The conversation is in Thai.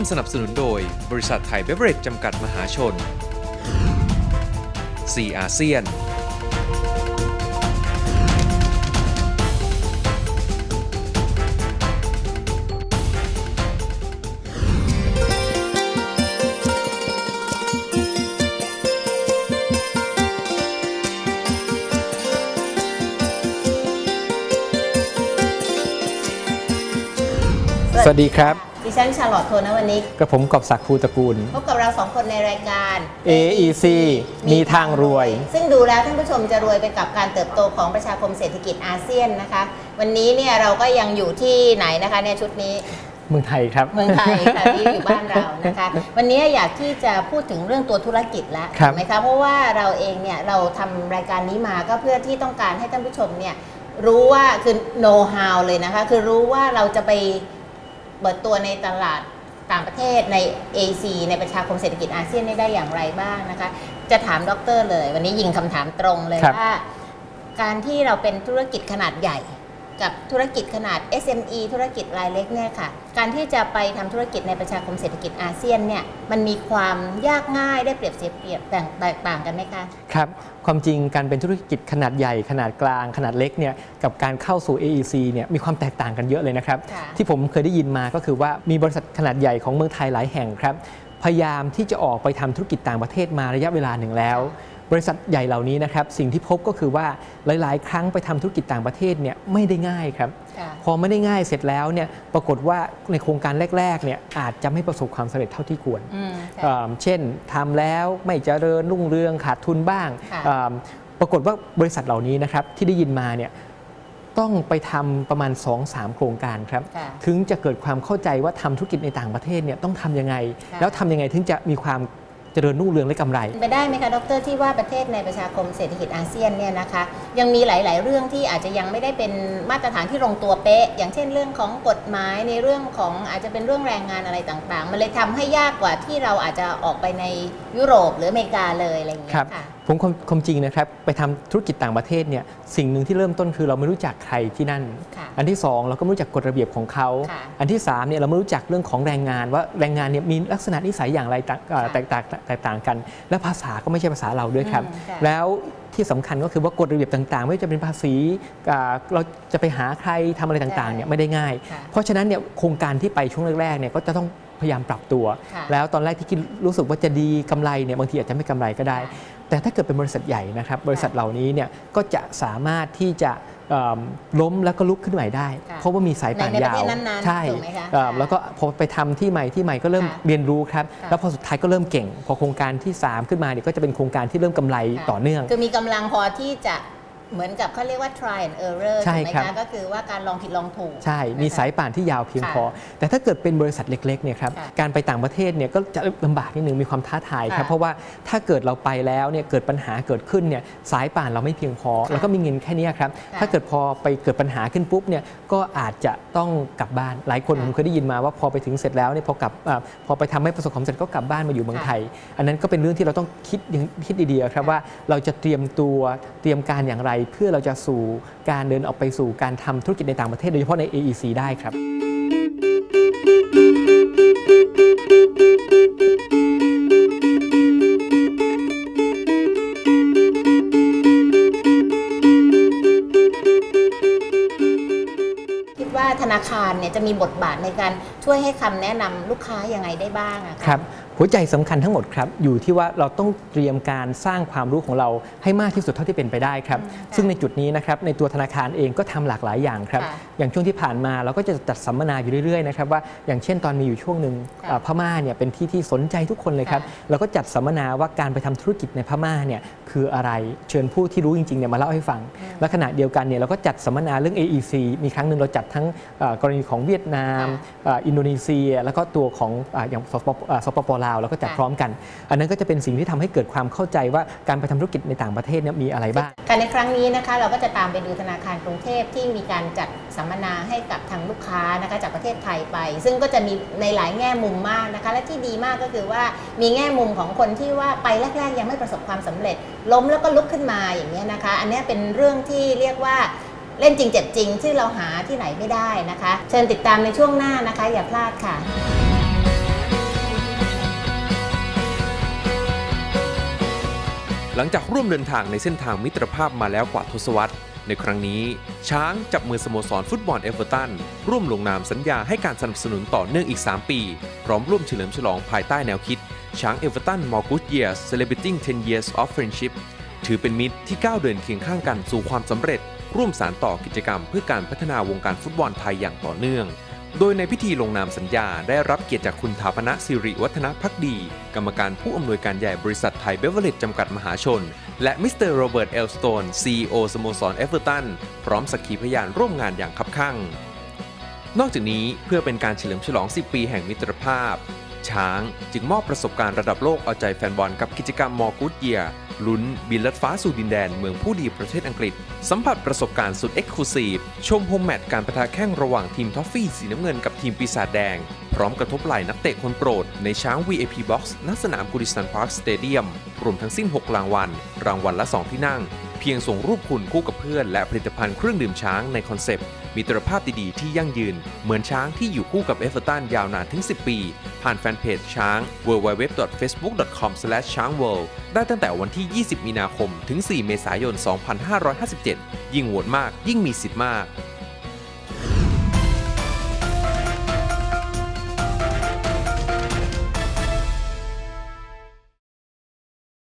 วมสนับสนุนโดย บริษัทไทยเบเวอเรจจำกัดมหาชน ซีอาเซียน สวัสดีครับ ดิฉันชาลอตโทนวันนี้กระผมกอบศักดิ์ภูตระกูล พบกับเราสองคนในรายการ AEC มีทางรวย ซึ่งดูแล้วท่านผู้ชมจะรวยไปกับการเติบโตของประชาคมเศรษฐกิจอาเซียนนะคะ วันนี้เนี่ยเราก็ยังอยู่ที่ไหนนะคะในชุดนี้เมืองไทยครับ เมืองไทยค่ะที่อยู่บ้านเรานะคะ วันนี้อยากที่จะพูดถึงเรื่องตัวธุรกิจแล้วครับถูกไหมคะเพราะว่าเราเองเนี่ยเราทำรายการนี้มาก็เพื่อที่ต้องการให้ท่านผู้ชมเนี่ยรู้ว่าคือ know how เลยนะคะ คือรู้ว่าเราจะไป เปิดตัวในตลาดต่างประเทศใน AC ในประชาคมเศรษฐกิจอาเซียนได้อย่างไรบ้างนะคะ จะถามดรเลย วันนี้ยิงคำถามตรงเลยครับว่า การที่เราเป็นธุรกิจขนาดใหญ่ กับธุรกิจขนาด SME ธุรกิจรายเล็กเนี่ยค่ะ การที่จะไปทำธุรกิจในประชาคมเศรษฐกิจอาเซียนเนี่ยมันมีความยากง่ายได้เปรียบเสียเปรียบแตกแตกต่างกันไหมคะครับความจริงการเป็นธุรกิจขนาดใหญ่ขนาดกลางขนาดเล็กเนี่ยกับการเข้าสู่ AEC เนี่ยมีความแตกต่างกันเยอะเลยนะครับค่ะที่ผมเคยได้ยินมาก็คือว่ามีบริษัทขนาดใหญ่ของเมืองไทยหลายแห่งครับพยายามที่จะออกไปทำธุรกิจต่างประเทศมาระยะเวลาหนึ่งแล้ว บริษัทใหญ่เหล่านี้นะครับสิ่งที่พบก็คือว่าหลาย ๆ ครั้งไปทำธุรกิจต่างประเทศเนี่ยไม่ได้ง่ายครับค่ะพอไม่ได้ง่ายเสร็จแล้วเนี่ยปรากฏว่าในโครงการแรก ๆ เนี่ยอาจจะไม่ประสบความสำเร็จเท่าที่ควรอืมเอ่ค่ะอเช่นทำแล้วไม่เจริญรุ่งเรืองขาดทุนบ้างค่ะเอ่อปรากฏว่าบริษัทเหล่านี้นะครับที่ได้ยินมาเนี่ยต้องไปทำประมาณ 2-3 โครงการครับค่ะถึงจะเกิดความเข้าใจว่าทำธุรกิจในต่างประเทศเนี่ยต้องทำยังไงค่ะแล้วทำยังไงถึงจะมีความ เจริญรุ่งเรืองและกำไรเป็นไปได้ไหมคะดรที่ว่าประเทศในประชาคมเศรษฐกิจอาเซียนเนี่ยนะคะยังมีหลาย ๆ เรื่องที่อาจจะยังไม่ได้เป็นมาตรฐานที่ลงตัวเป๊ะ อย่างเช่นเรื่องของกฎหมายในเรื่องของอาจจะเป็นเรื่องแรงงานอะไรต่าง ๆ มันเลยทำให้ยากกว่าที่เราอาจจะออกไปในยุโรปหรืออเมริกาเลยอะไรอย่างเงี้ครัยบค่ะผมความความจริงนะครับไปทำธุรกิจต่างประเทศเนี่ยสิ่งหนึ่งที่เริ่มต้นคือเราไม่รู้จักใครที่นั่นค่ะอันที่ 2 เราก็ไม่รู้จักกฎระเบียบของเขาค่ะอันที่3เนี่ยเราไม่รู้จักเรื่องของแรงงานว่าแรงงานเนี่ยมีลักษณะนิสัยอย่างไรต่างเอ่อค่ะแตกต่างแตกต่างกัน และภาษาก็ไม่ใช่ภาษาเราด้วยครับอืมค่ะแล้วที่สำคัญก็คือว่ากฎระเบียบต่าง ๆ ไม่ว่าจะเป็นภาษีอ่าเราจะไปหาใครทำอะไรต่างๆเนี่ยไม่ได้ง่ายค่ะเพราะฉะนั้นเนี่ยโครงการที่ไปช่วงแรกๆเนี่ยก็จะต้องพยายามปรับตัวค่ะแล้วตอนแรกที่คิดรู้สึกว่าจะดีกำไรเนี่ยบางทีอาจจะไม่กำไรก็ได้ แต่ถ้าเกิดเป็นบริษัทใหญ่นะครับ บริษัทเหล่านี้เนี่ยก็จะสามารถที่จะเอิ่มล้มแล้วก็ลุกขึ้นใหม่ได้ค่ะเพราะว่ามีสายป่านในในประยาเทวศนั้นๆใช่ถูกไหมคะเอิ่มค่ะแล้วก็พอไปทำที่ใหม่ที่ใหม่ก็เริ่มค่ะเรียนรู้ครับค่ะแล้วพอสุดท้ายก็เริ่มเก่ง พอโครงการที่ 3 ขึ้นมาเนี่ยก็จะเป็นโครงการที่เริ่มกำไรค่ะต่อเนื่องคือมีกำลังพอที่จะ เหมือนกับเขาเรียกว่า try and error ใช่ถูกไหมครับคะก็คือว่าการลองผิดลองถูก ใช่ มีนะคะสายป่านที่ยาวเพียงค่ะพอ แต่ถ้าเกิดเป็นบริษัทเล็กๆเนี่ยครับค่ะการไปต่างประเทศเนี่ยก็จะลำบากนิดนึงมีความท้าทายครับค่ะเพราะว่าถ้าเกิดเราไปแล้วเนี่ยเกิดปัญหาเกิดขึ้นเนี่ยสายป่านเราไม่เพียงพอค่ะแล้วก็มีเงินแค่เนี้ยครับค่ะถ้าเกิดพอไปเกิดปัญหาขึ้นปุ๊บเนี่ยก็อาจจะต้องกลับบ้านหลายคนค่ะผมเคยได้ยินมาว่าพอไปถึงเสร็จแล้วเนี่ยพอกลับอาพอไปทำให้ประสบความสำเร็จก็กลับบ้านมาอยู่เมืองค่ะไทย อันนั้นก็เป็นเรื่องที่เราต้องคิดอย่างคิดดีๆครับค่ะว่าเราจะเตรียมตัวเตรียมการอย่างไรเพื่อเราจะสู่การเดินออกไปสู่การทำธุรกิจในต่างประเทศโดยเฉพาะใน AEC ได้ครับคิดว่าธนาคารเนี่ยจะมีบทบาทในการช่วยให้คำแนะนำลูกค้ายังไงได้บ้างอะะครับผ หัวใจสำคัญทั้งหมดครับอยู่ที่ว่าเราต้องเตรียมการสร้างความรู้ของเราให้มากที่สุดเท่าที่เป็นไปได้ครับอืมค่ะซึ่งในจุดนี้นะครับในตัวธนาคารเองก็ทำหลากหลายอย่างครับค่ะอย่างช่วงที่ผ่านมาเราก็จะจัดสัมมนาอยู่เรื่อยๆนะครับว่าอย่างเช่นตอนมีอยู่ช่วงหนึ่งค่ะเอ่อพม่าเนี่ยเป็นที่ที่สนใจทุกคนเลยครับค่ะเราก็จัดสัมมนาว่าการไปทำธุรกิจในพม่าเนี่ยคืออะไรเชิญผู้ที่รู้จริงๆเนี่ยมาเล่าให้ฟัง และขณะเดียวกันเนี่ยเราก็จัดสัมมนาเรื่อง AEC มีครั้งหนึ่งเราจัดทั้งเอ่อกรณีของเวียดนามค่ะเอ่ออินโดนีเซีย แล้วก็ตัวของอ่าอย่างสปปอ่าสปปลาวแล้วก็จัดค่ะพร้อมกัน อันนั้นก็จะเป็นสิ่งที่ทำให้เกิดความเข้าใจว่าการไปทำธุรกิจในต่างประเทศเนี่ยมีอะไรบ้างค่ะในครั้งนี้นะคะเราก็จะตามไปดูธนาคารกรุงเทพที่มีการจัดสัมมนาให้กับทางลูกค้านะคะจากประเทศไทยไป ซึ่งก็จะมีในหลายแง่มุมมากนะคะและที่ดีมากก็คือว่ามีแง่มุมของคนที่ว่าไปแรกๆ ยังไม่ประสบความสำเร็จ ล้มแล้วก็ลุกขึ้นมาอย่างนี้ยนะคะ อันเนี้ยเป็นเรื่องที่เรียกว่าเล่นจริงเจ็บจริง ที่เราหาที่ไหนไม่ได้นะคะ เชิญติดตามในช่วงหน้านะคะ อย่าพลาดค่ะ หลังจากร่วมเดินทางในเส้นทางมิตรภาพมาแล้วกว่าทศวรรษ ในครั้งนี้ ช้างจับมือสโมสรฟุตบอลเอเวอร์ตัน ร่วมลงนามสัญญาให้การสนับสนุนต่อเนื่องอีก 3 ปี พร้อมร่วมเฉลิมฉลองภายใต้แนวคิด ช้างเอเวอร์ตัน More Good Years Celebrating 10 Years of Friendship ถือเป็นมิตรที่ก้าวเดินเคียงข้างกันสู่ความสำเร็จ ร่วมสารต่อกิจกรรมเพื่อการพัฒนาวงการฟุตบอลไทยอย่างต่อเนื่อง โดยในพิธีลงนามสัญญาได้รับเกียรติจากคุณถาปนะสิริวัฒนพักดี กรรมการผู้อำนวยการใหญ่บริษัทไทยเบเวอร์เรจจำกัดมหาชน และมิสเตอร์โรเบิร์ตเอลสโตนซีโอสโมสรเอเวอร์ตัน พร้อมสักขีพยานร่วมงานอย่างคับคั่งนอกจากนี้เพื่อเป็นการเฉลิมฉลอง 10 ปีแห่งมิตรภาพ ช้าง จึงมอบประสบการณ์ระดับโลกเอาใจแฟนบอลกับกิจกรรมมอกูดเยียลุ้นบินลัดฟ้าสู่ดินแดนเมืองผู้ดีประเทศอังกฤษ สัมผัสประสบการณ์สุดเอ็กซ์คลูซีฟชมโฮมแมตช์การประทะแข่งระหว่างทีมทอฟฟี่สีน้ำเงินกับทีมปีศาจแดง พร้อมกระทบไหล่นักเตะคนโปรด ในช้าง VIP Box ณสนามกุริสันพาร์คสเตเดียมรวมทั้งสิ้น 6 รางวัล รางวัลละ 2 ที่นั่ง เพียงส่งรูปคุณคู่กับเพื่อนและผลิตภัณฑ์เครื่องดื่มช้างในคอนเซปต์ มิตรภาพดีๆที่ยั่งยืน เหมือนช้างที่อยู่คู่กับเอฟเวอร์ตันยาวนานถึง 10 ปี ผ่านแฟนเพจช้าง www.facebook.com/changworld ได้ตั้งแต่วันที่ 20 มีนาคม ถึง 4 เมษายน 2557 ยิ่งโหวตมากยิ่งมีสิทธิ์มาก